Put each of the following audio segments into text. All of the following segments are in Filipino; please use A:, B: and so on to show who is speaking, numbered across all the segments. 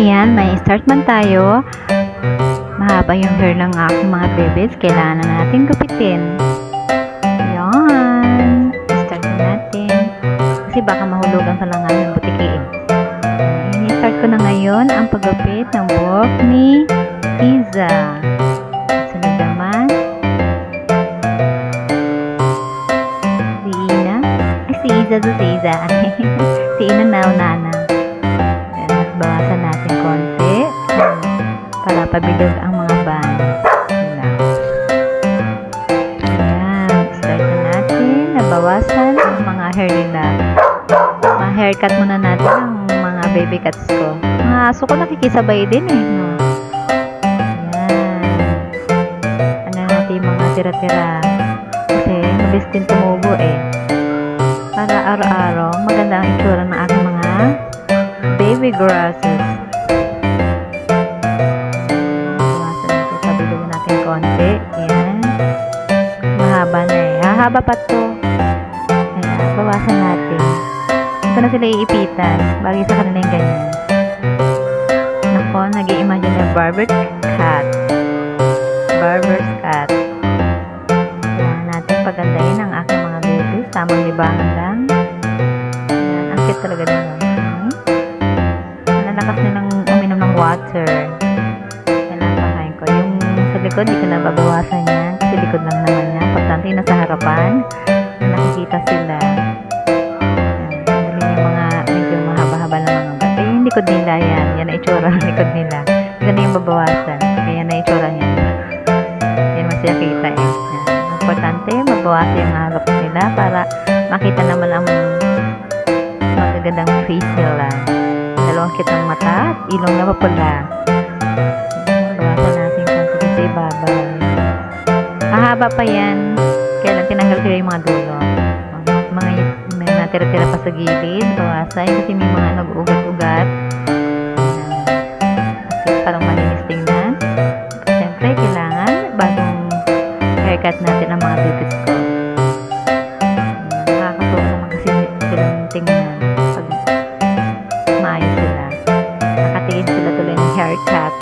A: Iyan, may start man tayo. Mahaba yung hair ng aking mga bebes. Kailangan na natin gupitin. Yan. Start na natin. Kasi baka mahulugan pa lang ang butiki eh. I-start ko na ngayon ang paggupit ng buhok ni Iza. Sunod naman. Si si Iza to si Iza. si Ina na na. Pabilog ang mga band. Yun lang. Ayan, start na natin. Nabawasan ang mga hair nila. Ma-haircut muna natin ang mga baby cuts ko. Mga aso ko nakikisabay din eh. No? Ayan. Ano natin yung mga tira-tira. Kasi mabilis din tumubo eh. Para araw-araw, maganda ang itsura ng aking mga baby grasses. Mahaba na eh. Hahaba pa to. Ayan, bawasan natin. Ito na sila iipitan. Bagay sa kanila yung ganyan. Nako, nag imagine na barber cut. Barber's cut. Kailangan natin pagandahin ang aking mga babies. Tamang libangan lang. Ayan, ang cute talaga nila. Hmm? Nalakas nilang uminom ng water. Kailangan pakain ko. Yung sa likod, di ko na babawasan yan. Kasi likod lang naman yan. Pagtanto yung nasa harapan, na nakikita sila. Ayan, yung mga medyo mahaba-haba na mga bat. Ay, yung likod nila yan. Yan na itsura ng likod nila. Na yung babawasan. Kaya yan na itsura niya. Yan mas siya kita eh. Yan. Importante, mabawasan yung harap nila para makita naman ang magagandang face nila. Dalawang cute ng mata at ilong na papula. Mahaba pa yan. Kaya lang tinanggal ko yung mga dulo. Mga, may natira-tira pa sa gilid. Bawasan kasi may mga nag-ugat-ugat. Kasi parang malinis tingnan. Siyempre, kailangan bagong haircut natin ang mga babies ko. Nakakatuwa naman kasi silang tingnan pag maayos sila. Nakatingin sila tuloy haircut.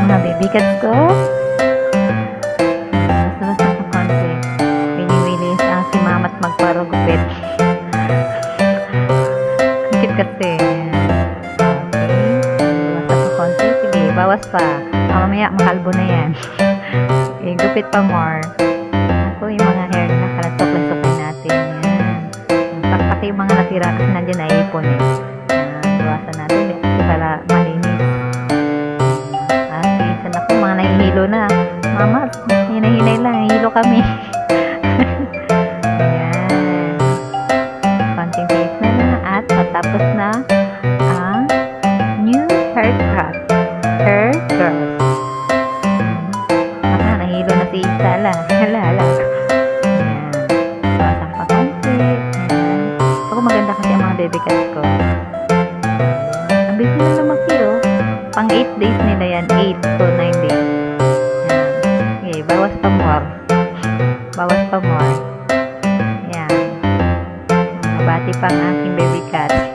A: Mga baby cats ko. Magparagupit. Ang cute kasi. Basta pa konti. Sige, bawas pa. Ah, mamaya, makalbo na yan. Sige, gupit pa more. Ako, yung mga hair na nakalatok-lasok natin. Yan. Pati yung mga natira kasi nandiyan na ipon eh. Yan, Iwasan natin eh. Kasi para malinis. Ah, sige, sana po mga nahihilo na. Mama, hinay-hinay lang. Hilo kami. new haircut. Hair girls. Ah, nahilo na si Isa. Hala, hala. Ayan. Bawasan pa konti. Ako maganda kasi ang mga baby cats ko. Ang busy na lumaki oh. Pang 8 days nila yan. 8 to 9 days. Ayan. Okay, bawas pa more. Bawas pa more. Ayan. Mabati pa ang aking baby cat.